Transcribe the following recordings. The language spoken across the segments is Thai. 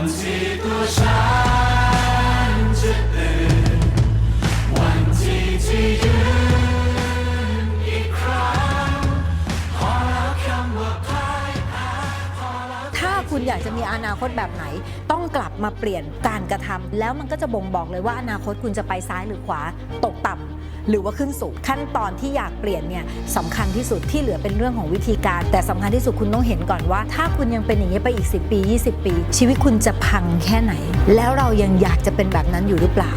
วันที่ตัากจะมีอนาคตแบบไหน ต้องกลับมาเปลี่ยนการกระทำแล้วมันก็จะบ่งบอกเลยว่าอนาคตคุณจะไปซ้ายหรือขวาตกต่ำหรือว่าขึ้นสูงขั้นตอนที่อยากเปลี่ยนเนี่ยสำคัญที่สุดที่เหลือเป็นเรื่องของวิธีการ แต่สำคัญที่สุดคุณต้องเห็นก่อนว่า ถ้าคุณยังเป็นอย่างนี้ไปอีก 10 ปี 20 ปี ชีวิตคุณจะพังแค่ไหน แล้วเรายังอยากจะเป็นแบบนั้นอยู่หรือเปล่า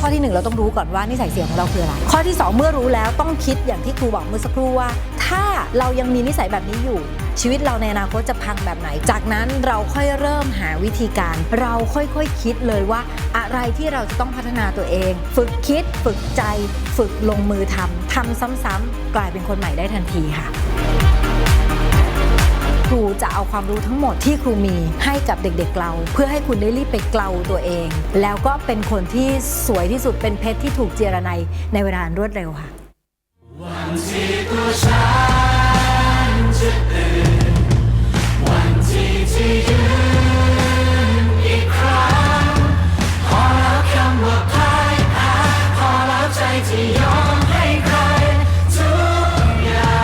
ข้อที่หนึ่งเราต้องรู้ก่อนว่านิสัยเสียของเราคืออะไร ข้อที่สองเมื่อรู้แล้วต้องคิดอย่างที่ครูบอกเมื่อสักครู่ว่า ถ้าเรายังมีนิสัยแบบนี้อยู่ ชีวิตเราในอนาคตจะพังแบบไหน จากนั้นเราค่อยเริ่มหาวิธีการ เราค่อยๆคคิดเลยว่า อะไรที่เราจะต้องพัฒนาตัวเอง ฝึกคิด ฝึกใจ ฝึกลงมือทำทำซ้ำๆกลายเป็นคนใหม่ได้ทันทีค่ะครูจะเอาความรู้ทั้งหมดที่ครูมีให้กับเด็กๆเรา เพื่อให้คุณได้รีบไปเกลาตัวเอง แล้วก็เป็นคนที่สวยที่สุดเป็นเพชรที่ถูกเจรไนในเวลารวดเร็วค่ะ ที่ตัวฉันจะตื่นวันที่ที่ยืนอีกครั้งพอแล้วคำว่าพ่ายแพ้พอแล้วใจที่ยอมให้ใครทุกอย่า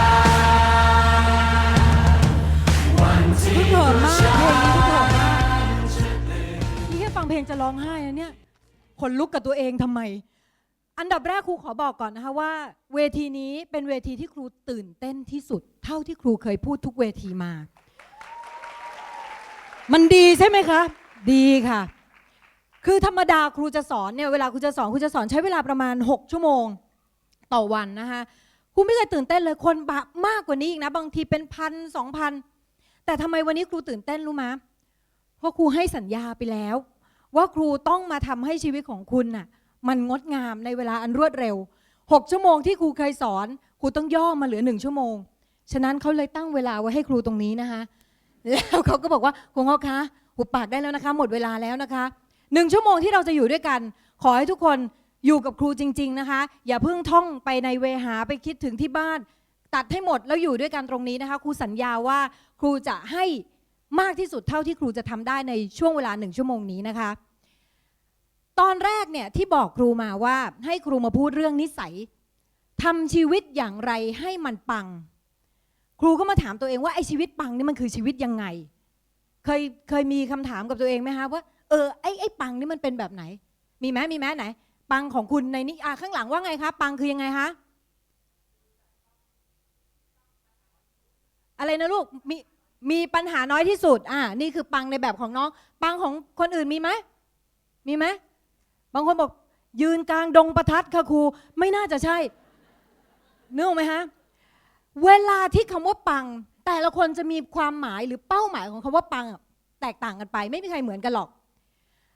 งวันที่ทุกตัเถิวดมากเพลงนี้ทุกเถิดมาก นจะตื่น นี่แค่ฟังเพลงจะร้องไห้นะเนี่ยขนลุกกับตัวเองทำไม อันดับแรกครูขอบอกก่อนนะคะว่า เวทีนี้เป็นเวทีที่ครูตื่นเต้นที่สุด เท่าที่ครูเคยพูดทุกเวทีมา มันดีใช่ไหมคะ ดีค่ะ คือธรรมดาครูจะสอนเนี่ยเวลาครูจะสอนครูจะสอนใช้เวลาประมาณ 6 ชั่วโมงต่อวันนะคะครูไม่เคยตื่นเต้นเลยคนบะมากกว่านี้อีกนะ บางทีเป็นพันสองพันแต่ทำไมวันนี้ครูตื่นเต้นรู้ไหมเพราะครูให้สัญญาไปแล้ว ว่าครูต้องมาทำให้ชีวิตของคุณน่ะ มันงดงามในเวลาอันรวดเร็ว 6 ชั่วโมงที่ครูเคยสอน ครูต้องย่อมาเหลือหนึ่งชั่วโมง ฉะนั้นเขาเลยตั้งเวลาไว้ให้ครูตรงนี้นะคะ แล้วเขาก็บอกว่าครูงอคะหุบปากได้แล้วนะคะ หมดเวลาแล้วนะคะหนึ่งชั่วโมงที่เราจะอยู่ด้วยกัน ขอให้ทุกคนอยู่กับครูจริง ๆนะคะ อย่าเพิ่งท่องไปในเวหาไปคิดถึงที่บ้าน ตัดให้หมดแล้วอยู่ด้วยกันตรงนี้นะคะ ครูสัญญาว่าครูจะให้มากที่สุดเท่าที่ครูจะทำได้ในช่วงเวลาหนึ่งชั่วโมงนี้นะคะ ตอนแรกเนี่ยที่บอกครูมาว่าให้ครูมาพูดเรื่องนิสัยทำชีวิตอย่างไรให้มันปัง ครูก็มาถามตัวเองว่าไอ้ชีวิตปังนี่มันคือชีวิตยังไง เคยเคยมีคำถามกับตัวเองไหมคะว่าเออไอ้ไอ้ปังนี่มันเป็นแบบไหน มีไหมมีไหมไหน ปังของคุณในนี้อะข้างหลังว่าไงคะปังคือยังไงคะอะไรนะลูกมีมีปัญหาน้อยที่สุดอ่านี่คือปังในแบบของน้อง ปังของคนอื่นมีไหมมีไหม บางคนบอกยืนกลางดงประทัดค่ะครูไม่น่าจะใช่นึกออกไหมฮะเวลาที่คำว่าปัง แต่ละคนจะมีความหมายหรือเป้าหมายของคำว่าปังแตกต่างกันไป ไม่มีใครเหมือนกันหรอก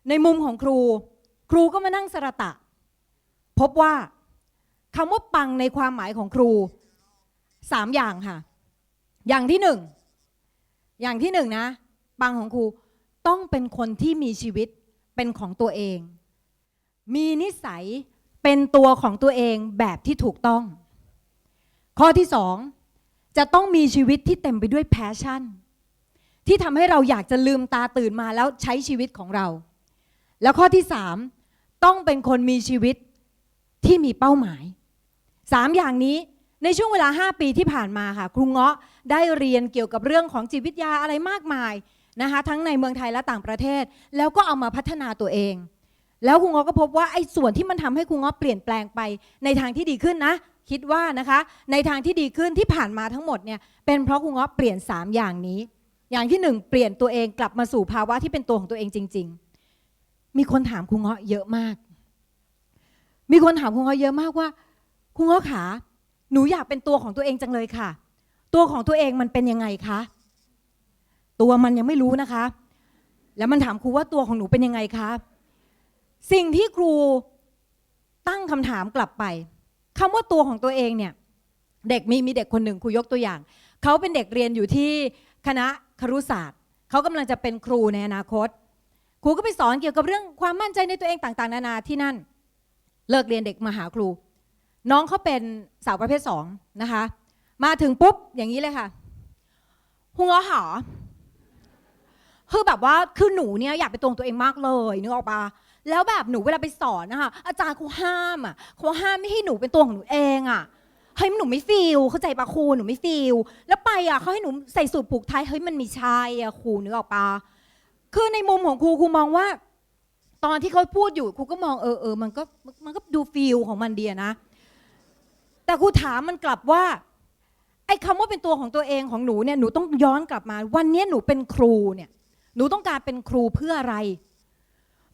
ในมุมของครู ครูก็มานั่งสระตะ พบว่าคำว่าปังในความหมายของครูสามอย่างค่ะ อย่างที่หนึ่งอย่างที่หนึ่งนะ ปังของครูต้องเป็นคนที่มีชีวิตเป็นของตัวเอง มีนิสัยเป็นตัวของตัวเองแบบที่ถูกต้อง ข้อที่สองจะต้องมีชีวิตที่เต็มไปด้วยแพชชั่น ที่ทำให้เราอยากจะลืมตาตื่นมาแล้วใช้ชีวิตของเรา แล้วข้อที่สามต้องเป็นคนมีชีวิตที่มีเป้าหมายสามอย่างนี้ในช่วงเวลา 5 ปีที่ผ่านมาค่ะ ครูเงาะได้เรียนเกี่ยวกับเรื่องของจิตวิทยาอะไรมากมายนะคะทั้งในเมืองไทยและต่างประเทศ แล้วก็เอามาพัฒนาตัวเอง แล้วครูเงาะก็พบว่าไอ้ส่วนที่มันทำให้ครูเงาะเปลี่ยนแปลงไปในทางที่ดีขึ้นนะ คิดว่านะคะ ในทางที่ดีขึ้นที่ผ่านมาทั้งหมดเนี่ยเป็นเพราะครูเงาะเปลี่ยน 3 อย่างนี้ อย่างที่หนึ่งเปลี่ยนตัวเองกลับมาสู่ภาวะที่เป็นตัวของตัวเองจริง ๆ มีคนถามครูเงาะเยอะมาก มีคนถามครูเงาะเยอะมากว่าครูเงาะขาหนูอยากเป็นตัวของตัวเองจังเลยค่ะ ตัวของตัวเองมันเป็นยังไงคะ ตัวมันยังไม่รู้นะคะ แล้วมันถามครูว่าตัวของหนูเป็นยังไงคะ สิ่งที่ครูตั้งคำถามกลับไปคำว่าตัวของตัวเองเนี่ยเด็กมีมีเด็กคนหนึ่งครูยกตัวอย่าง เขาเป็นเด็กเรียนอยู่ที่คณะครุศาสตร์ เขากำลังจะเป็นครูในอนาคต ครูก็ไปสอนเกี่ยวกับเรื่องความมั่นใจในตัวเองต่างๆ นานาที่นั่น เลิกเรียนเด็กมาหาครู น้องเขาเป็นสาวประเภทสองนะคะ มาถึงปุ๊บอย่างนี้เลยค่ะหุงอ๋อหอคือแบบว่าคือหนูเนี่ยอยากเป็นตัวของตัวเองมากเลยนึกออกปะ แล้วแบบหนูเวลาไปสอนนะคะอาจารย์เขาห้ามอะเขาห้ามไม่ให้หนูเป็นตัวของหนูเองอะเฮ้ยหนูไม่ฟีลเข้าใจปะครูหนูไม่ฟีลแล้วไปอะเขาให้หนูใส่สูทผูกไทยเฮ้ยมันไม่ใช่อะครูนึกออกปะคือในมุมของครูครูมองว่า ตอนที่เขาพูดอยู่ครูก็มองเออเออมันก็มันก็ดูฟีลของมันดีอะนะ แต่ครูถามมันกลับว่าไอ้คำว่าเป็นตัวของตัวเองของหนูเนี่ยหนูต้องย้อนกลับมา วันนี้หนูเป็นครูเนี่ยหนูต้องการเป็นครูเพื่ออะไร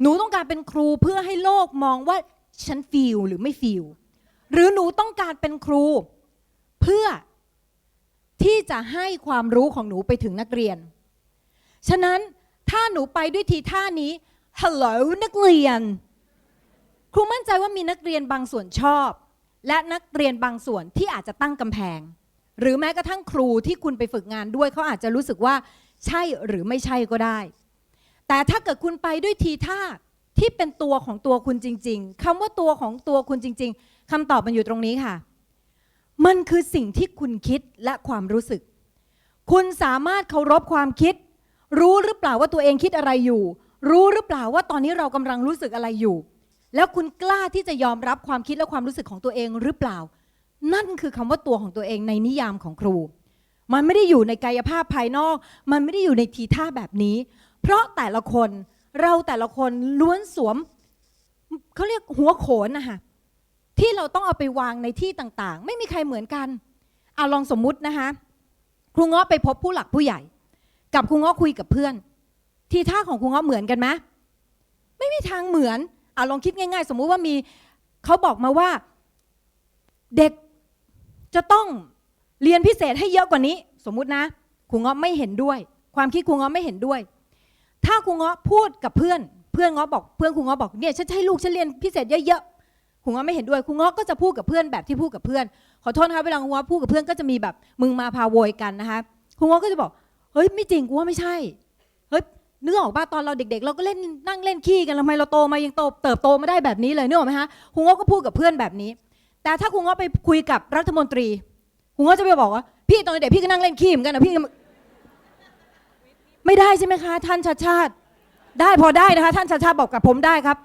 หนูต้องการเป็นครูเพื่อให้โลกมองว่าฉันฟีลหรือไม่ฟีลหรือหนูต้องการเป็นครู เพื่อที่จะให้ความรู้ของหนูไปถึงนักเรียน ฉะนั้นถ้าหนูไปด้วยทีท่านี้ฮัลโหลนักเรียน ครูมั่นใจว่ามีนักเรียนบางส่วนชอบ และนักเรียนบางส่วนที่อาจจะตั้งกำแพง หรือแม้กระทั่งครูที่คุณไปฝึกงานด้วยเขาอาจจะรู้สึกว่า ใช่หรือไม่ใช่ก็ได้ แต่ถ้าเกิดคุณไปด้วยทีท่าที่เป็นตัวของตัวคุณจริง ๆคำว่าตัวของตัวคุณจริง ๆคำตอบมันอยู่ตรงนี้ค่ะ มันคือสิ่งที่คุณคิดและความรู้สึก คุณสามารถเคารพความคิด รู้หรือเปล่าว่าตัวเองคิดอะไรอยู่ รู้หรือเปล่าว่าตอนนี้เรากำลังรู้สึกอะไรอยู่ แล้วคุณกล้าที่จะยอมรับความคิดและความรู้สึกของตัวเองหรือเปล่า นั่นคือคำว่าตัวของตัวเองในนิยามของครู มันไม่ได้อยู่ในกายภาพภายนอก มันไม่ได้อยู่ในทีท่าแบบนี้ เพราะแต่ละคนเราแต่ละคนล้วนสวมเขาเรียกหัวโขนนะคะที่เราต้องเอาไปวางในที่ต่างๆ ไม่มีใครเหมือนกันเอาลองสมมุตินะคะครูงาะไปพบผู้หลักผู้ใหญ่ กับครูงาะคุยกับเพื่อน ทีท่าของครูงาะเหมือนกันไหมไม่มีทางเหมือนเอาลองคิดง่าย ๆ สมมุติว่ามีเขาบอกมาว่าเด็กจะต้องเรียนพิเศษให้เยอะกว่านี้ สมมุตินะครูงาะไม่เห็นด้วย ความคิดครูงาะไม่เห็นด้วย ถ้าครูเงาะพูดกับเพื่อนเพื่อนเงาะบอกเพื่อนครูเงาะบอกเนี่ยฉันจะให้ลูกฉันเรียนพิเศษเยอะๆครูเงาะไม่เห็นด้วยครูเงาะก็จะพูดกับเพื่อนแบบที่พูดกับเพื่อน ขอโทษนะคะเวลาครูเงาะพูดกับเพื่อนก็จะมีแบบมึงมาพาโวยกันนะคะครูเงาะก็จะบอกเฮ้ยไม่จริงกูว่าไม่ใช่เฮ้ยนึกออกป่ะตอนเราเด็ก ๆ เราก็เล่นนั่งเล่นขี้กันทำไมเราโตมายังโตเติบโตมาได้แบบนี้เลยนึกออกไหมคะครูเงาะก็พูดกับเพื่อนแบบนี้ แต่ถ้าครูเงาะไปคุยกับรัฐมนตรีครูเงาะจะไปบอกว่าพี่ตอนเด็กพี่ก็นั่งเล่นขี้เหมือนกันนะพี่ ไม่ได้ใช่ไหมคะ ท่านชาติชาติ ได้พอได้นะคะ ท่านชาติชาติบอกกับผมได้ครับ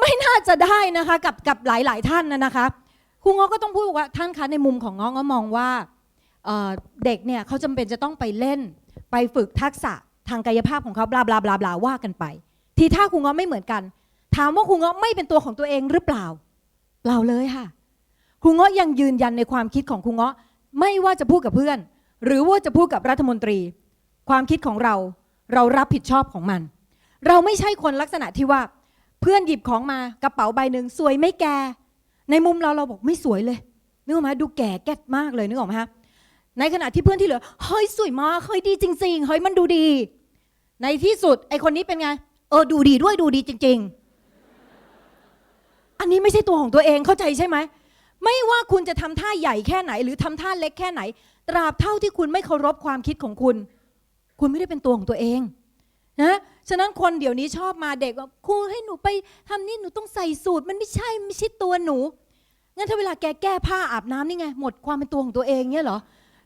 ไม่น่าจะได้นะคะกับกับหลาย ๆ ท่านนะนะคะครูงาะก็ต้องพูดว่าท่านคะในมุมของงาะเงาะมองว่าเเด็กเนี่ยเขาจำเป็นจะต้องไปเล่น ไปฝึกทักษะทางกายภาพของเขาบลาบลาบลาบลาว่ากันไป ทีท่าครูงาะไม่เหมือนกัน ถามว่าครูงาะไม่เป็นตัวของตัวเองหรือเปล่าเปล่าเลยค่ะครูงาะยังยืนยันในความคิดของครูงาะไม่ว่าจะพูดกับเพื่อน หรือว่าจะพูดกับรัฐมนตรี ความคิดของเราเรารับผิดชอบของมัน เราไม่ใช่คนลักษณะที่ว่า เพื่อนหยิบของมากระเป๋าใบหนึ่งสวยไม่แก ในมุมเราเราบอกไม่สวยเลยนึกออกไหมดูแก่แก่มากเลยนึกออกไหมฮะในขณะที่เพื่อนที่เหลือเฮ้ยสวยมากเฮ้ยดีจริง ๆเฮ้ยมันดูดี ในที่สุดไอคนนี้เป็นไงเออดูดีด้วยดูดีจริง ๆ อันนี้ไม่ใช่ตัวของตัวเองเข้าใจใช่ไหมไม่ว่าคุณจะทำท่าใหญ่แค่ไหน หรือทำท่าเล็กแค่ไหน ตราบเท่าที่คุณไม่เคารพความคิดของคุณ คุณไม่ได้เป็นตัวของตัวเองนะฉะนั้นคนเดี๋ยวนี้ชอบมาเด็กว่าครูให้หนูไปทำนี่หนูต้องใส่สูตร มันไม่ใช่ไม่ใช่ตัวหนูงั้นถ้าเวลาแกแก้ผ้าอาบน้ำนี่ไง หมดความเป็นตัวของตัวเองเนี่ยเหรอ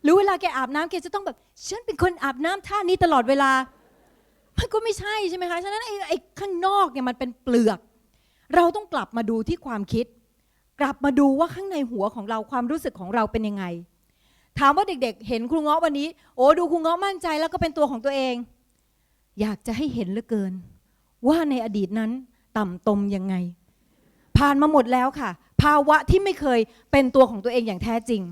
หรือเวลาแกอาบน้ำแกจะต้องแบบฉันเป็นคนอาบน้ำท่านี้ตลอดเวลา มันก็ไม่ใช่ใช่ไหมคะฉะนั้นไอ้ไอ้ข้างนอกเนี่ยมันเป็นเปลือก เราต้องกลับมาดูที่ความคิด กลับมาดูว่าข้างในหัวของเราความรู้สึกของเราเป็นยังไง ถามว่าเด็กๆ เห็นครูเงาะวันนี้ โอ้ดูครูเงาะมั่นใจแล้วก็เป็นตัวของตัวเอง อยากจะให้เห็นเหลือเกิน ว่าในอดีตนั้นต่ำตมยังไง ผ่านมาหมดแล้วค่ะ ภาวะที่ไม่เคยเป็นตัวของตัวเองอย่างแท้จริง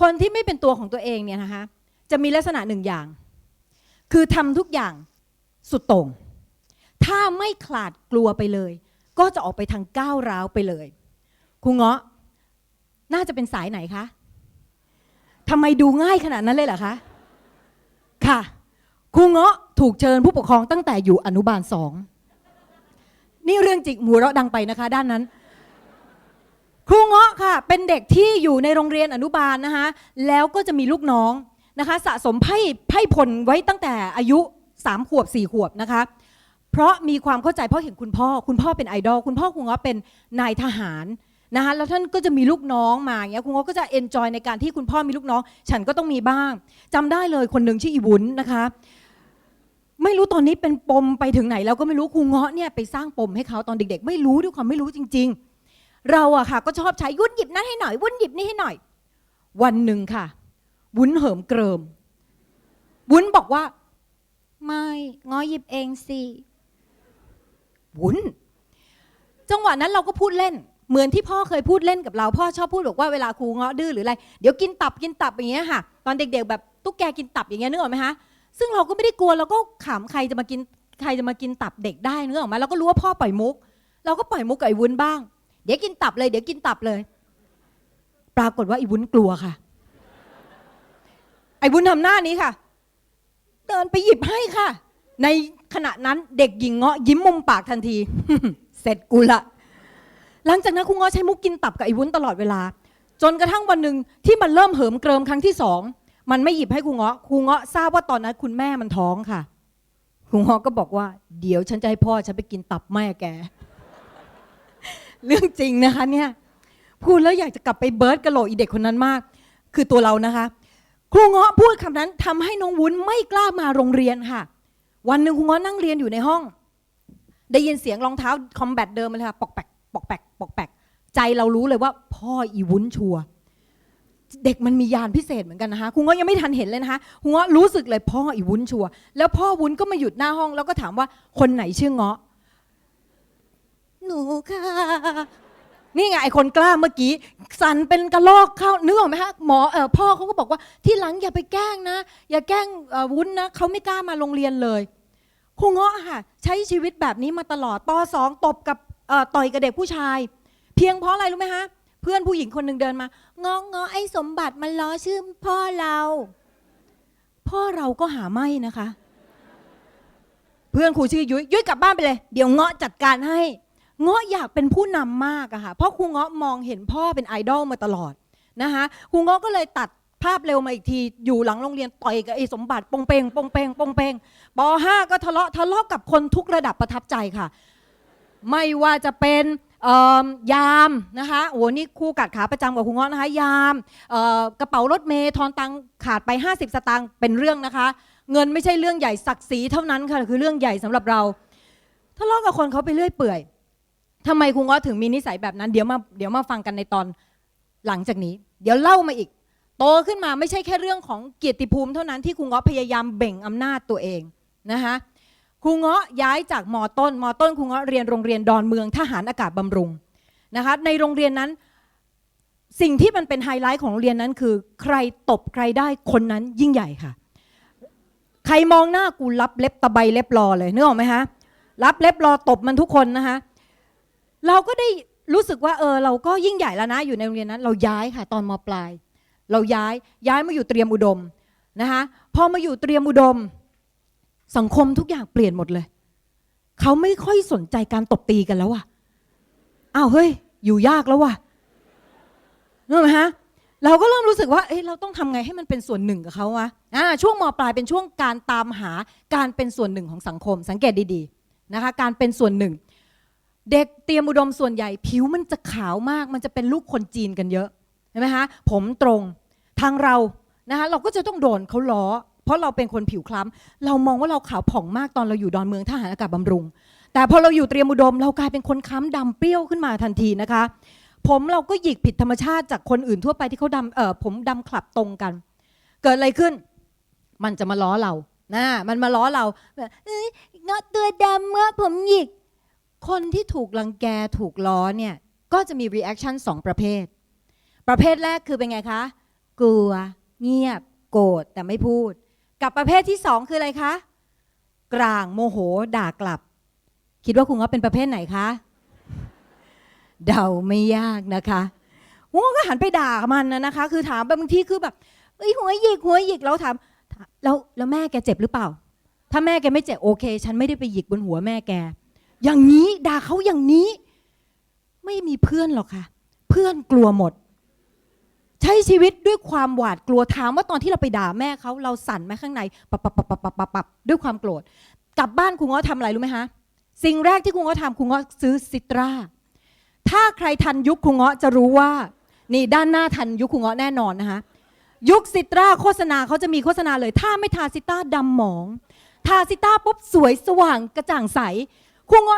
คนที่ไม่เป็นตัวของตัวเองเนี่ยนะคะจะมีลักษณะหนึ่งอย่าง คือทำทุกอย่างสุดต่งถ้าไม่ขลาดกลัวไปเลย ก็จะออกไปทางก้าวร้าวไปเลยครูเงาะน่าจะเป็นสายไหนคะ ทำไมดูง่ายขนาดนั้นเลยเหรอคะ ค่ะ ครูเงาะถูกเชิญผู้ปกครองตั้งแต่อยู่อนุบาลสอง นี่เรื่องจริงหมูเราะดังไปนะคะ ด้านนั้น ครูเงาะค่ะ เป็นเด็กที่อยู่ในโรงเรียนอนุบาลนะคะ แล้วก็จะมีลูกน้องนะคะ สะสมไพ่ไพ่พลไว้ตั้งแต่อายุสามขวบสี่ขวบนะคะ เพราะมีความเข้าใจเพราะเห็นคุณพ่อ คุณพ่อเป็นไอดอล คุณพ่อครูเงาะเป็นนายทหาร นะคะแล้วท่านก็จะมีลูกน้องมาอย่างเงี้ยครูเงาะก็จะเอนจอยในการที่คุณพ่อมีลูกน้อง ฉันก็ต้องมีบ้างจำได้เลยคนหนึ่งชื่ออีวุ้นนะคะไม่รู้ตอนนี้เป็นปมไปถึงไหนแล้วก็ไม่รู้ครูเงาะเนี่ยไปสร้างปมให้เขาตอนเด็ก ๆ ไม่รู้ด้วยความไม่รู้จริง ๆ เราอะค่ะ ก็ชอบใช้วุ้นหยิบนั่นให้หน่อยวุ้นหยิบนี่ให้หน่อย วันหนึ่งค่ะ วุ้นเหิมเกริม วุ้นบอกว่า ไม่งอหยิบเองสิวุ้น จังหวะนั้นเราก็พูดเล่น เหมือนที่พ่อเคยพูดเล่นกับเรา พ่อชอบพูดบอกว่าเวลาครูเงาะดื้อหรืออะไร เดี๋ยวกินตับกินตับอย่างเงี้ยค่ะ ตอนเด็กๆแบบตุ๊กแกกินตับอย่างเงี้ยนึกออกไหมคะ ซึ่งเราก็ไม่ได้กลัวเราก็ขำใครจะมากินใครจะมากินตับเด็กได้นึกออกไหมเราก็รู้ว่าพ่อปล่อยมุก เราก็ปล่อยมุกกับไอ้วุ้นบ้าง เดี๋ยวกินตับเลยเดี๋ยวกินตับเลย ปรากฏว่าไอ้วุ้นกลัวค่ะ ไอ้วุ้นทำหน้านี้ค่ะ เดินไปหยิบให้ค่ะ ในขณะนั้นเด็กหญิงเงาะยิ้มมุมปากทันที เสร็จกูละ หลังจากนั้นครูเงาะใช้มุกกินตับกับไอ้วุ้นตลอดเวลา จนกระทั่งวันหนึ่งที่มันเริ่มเหิมเกริมครั้งที่สองมันไม่หยิบให้ครูเงาะครูเงาะทราบว่าตอนนั้นคุณแม่มันท้องค่ะครูเงาะก็บอกว่า เดี๋ยวฉันจะให้พ่อฉันไปกินตับแม่แก เรื่องจริงนะคะเนี่ยพูดแล้วอยากจะกลับไปเบิร์ดกะโหลกอีเด็กคนนั้นมาก คือตัวเรานะคะ ครูเงาะพูดคำนั้นทำให้น้องวุ้นไม่กล้ามาโรงเรียนค่ะ วันหนึ่งครูเงาะนั่งเรียนอยู่ในห้อง ได้ยินเสียงรองเท้าคอมแบทเดิมเลยค่ะ ปอกแปก ปอกแปกปอกแปกใจเรารู้เลยว่า พ่ออีวุ้นชัวเด็กมันมียานพิเศษเหมือนกันนะคะครูเงาะยังไม่ทันเห็นเลยนะคะครูเงาะรู้สึกเลยพ่ออีวุ้นชัวแล้วพ่อวุ้นก็มาหยุดหน้าห้อง แล้วก็ถามว่าคนไหนชื่อเงาะหนูค่ะนี่ไงไอคนกล้าเมื่อกี้สันเป็นกระลอกเข้านึกออกไหมฮะหมอเออพ่อเขาก็บอกว่าที่หลังอย่าไปแกล้งนะ อย่าแกล้งวุ้นนะเขาไม่กล้ามาโรงเรียนเลยครูเงาะค่ะ ใช้ชีวิตแบบนี้มาตลอดปสองตบกับ ต่อยกับเด็กผู้ชาย เพียงเพราะอะไรรู้ไหมฮะเพื่อนผู้หญิงคนหนึ่งเดินมางาะเงาะไอ้สมบัติมันล้อชื่อพ่อเรา พ่อเราก็หาไม่นะคะ เพื่อนครูชื่อยุ้ยยุ้ยกลับบ้านไปเลย เดี๋ยวเงาะจัดการให้ เงาะอยากเป็นผู้นำมากอะค่ะเพราะครูเงาะมองเห็นพ่อเป็นไอดอลมาตลอดนะคะครูเงาะก็เลยตัดภาพเร็วมาอีกทีอยู่หลังโรงเรียนต่อยกับไอ้สมบัติปงเปงปงเปงปงเปงปห้าก็ทะเลาะทะเลาะกับคนทุกระดับประทับใจค่ะ ไม่ว่าจะเป็นยามนะคะโอ้โหนี่คู่กัดขาประจำกับครูเงาะนะคะ ยามกระเป๋ารถเมย์ทอนตังขาดไป 50 สตางค์เป็นเรื่องนะคะ เงินไม่ใช่เรื่องใหญ่ศักดิ์ศรีเท่านั้นค่ะคือเรื่องใหญ่สำหรับเราทะเลาะกับคนเขาไปเรื่อยเปื่อยทำไมครูง้อถึงมีนิสัยแบบนั้นเดี๋ยวมาเดี๋ยวมาฟังกันในตอนหลังจากนี้ เดี๋ยวเล่ามาอีก โตขึ้นมาไม่ใช่แค่เรื่องของเกียรติภูมิเท่านั้นที่ครูง้อพยายามเบ่งอำนาจตัวเองนะคะ ครูง้อย้ายจากมต้นมต้นครูง้อเรียนโรงเรียนดอนเมืองทหารอากาศบำรุงนะคะในโรงเรียนนั้นสิ่งที่มันเป็นไฮไลท์ของโรงเรียนนั้นคือ ใครตบใครได้คนนั้นยิ่งใหญ่ค่ะ ใครมองหน้ากูรับเล็บตะไบเล็บรอเลยนึกออกไหมฮะรับเล็บรอตบมันทุกคนนะคะเราก็ได้รู้สึกว่าเออเราก็ยิ่งใหญ่แล้วนะอยู่ในโรงเรียนนั้น เราย้ายค่ะ ตอนมปลาย เราย้ายย้ายมาอยู่เตรียมอุดมนะคะพอมาอยู่เตรียมอุดม สังคมทุกอย่างเปลี่ยนหมดเลย เขาไม่ค่อยสนใจการตบตีกันแล้วอะอ้าวเฮ้ย อยู่ยากแล้วว่ะรู้ไหมฮะ เราก็เริ่มรู้สึกว่าเอ้เราต้องทำไงให้มันเป็นส่วนหนึ่งกับเขาวะอ่าช่วงมปลายเป็นช่วงการตามหาการเป็นส่วนหนึ่งของสังคม สังเกตดีๆนะคะ การเป็นส่วนหนึ่ง เด็กเตรียมอุดมส่วนใหญ่ ผิวมันจะขาวมาก มันจะเป็นลูกคนจีนกันเยอะเห็นไหมคะผมตรงทางเรานะคะเราก็จะต้องโดนเขาล้อ เพราะเราเป็นคนผิวคล้ำเรามองว่าเราขาวผ่องมากตอนเราอยู่ดอนเมืองทหารอากาศบำรุง แต่พอเราอยู่เตรียมอุดม เรากลายเป็นคนคล้ำดำเปรี้ยวขึ้นมาทันทีนะคะ ผมเราก็หยิกผิดธรรมชาติจากคนอื่นทั่วไปที่เขาดำเออผมดำคลับตรงกัน เกิดอะไรขึ้น มันจะมาล้อเรานะมันมาล้อเราเอ้ยเงาะตัวดำเงาะผมหยิก คนที่ถูกรังแกถูกล้อเนี่ยก็จะมี reaction สองประเภท ประเภทแรกคือเป็นไงคะ กลัว เงียบ โกรธแต่ไม่พูด กับประเภทที่สองคืออะไรคะ กลางโมโหด่ากลับ คิดว่าคุณว่าเป็นประเภทไหนคะ เดาไม่ยากนะคะหัวก็หันไปด่ามันนะนะคะ คือถามบางทีคือแบบเอ้ยหัวหยิกหัวหยิกแล้วถามแล้วแล้วแม่แกเจ็บหรือเปล่า ถ้าแม่แกไม่เจ็บโอเค ฉันไม่ได้ไปหยิกบนหัวแม่แก อย่างนี้ด่าเขาอย่างนี้ ไม่มีเพื่อนหรอกค่ะ เพื่อนกลัวหมด ใช้ชีวิตด้วยความหวาดกลัวถามว่าตอนที่เราไปด่าแม่เขาเราสั่นไหมข้างในปับปับปับปับปับปับปับด้วยความโกรธกลับบ้านคุณง้อทำอะไรรู้ไหมคะสิ่งแรกที่คุณง้อทำคุณง้อซื้อซิตราถ้าใครทันยุคคุณง้อจะรู้ว่า นี่ด้านหน้าทันยุคคุณง้อแน่นอนนะคะยุคซิตราโฆษณาเขาจะมีโฆษณาเลย ถ้าไม่ทาซิตราดำหมอง ทาซิต้าปุ๊บสวยสว่างกระจ่างใสครูงอ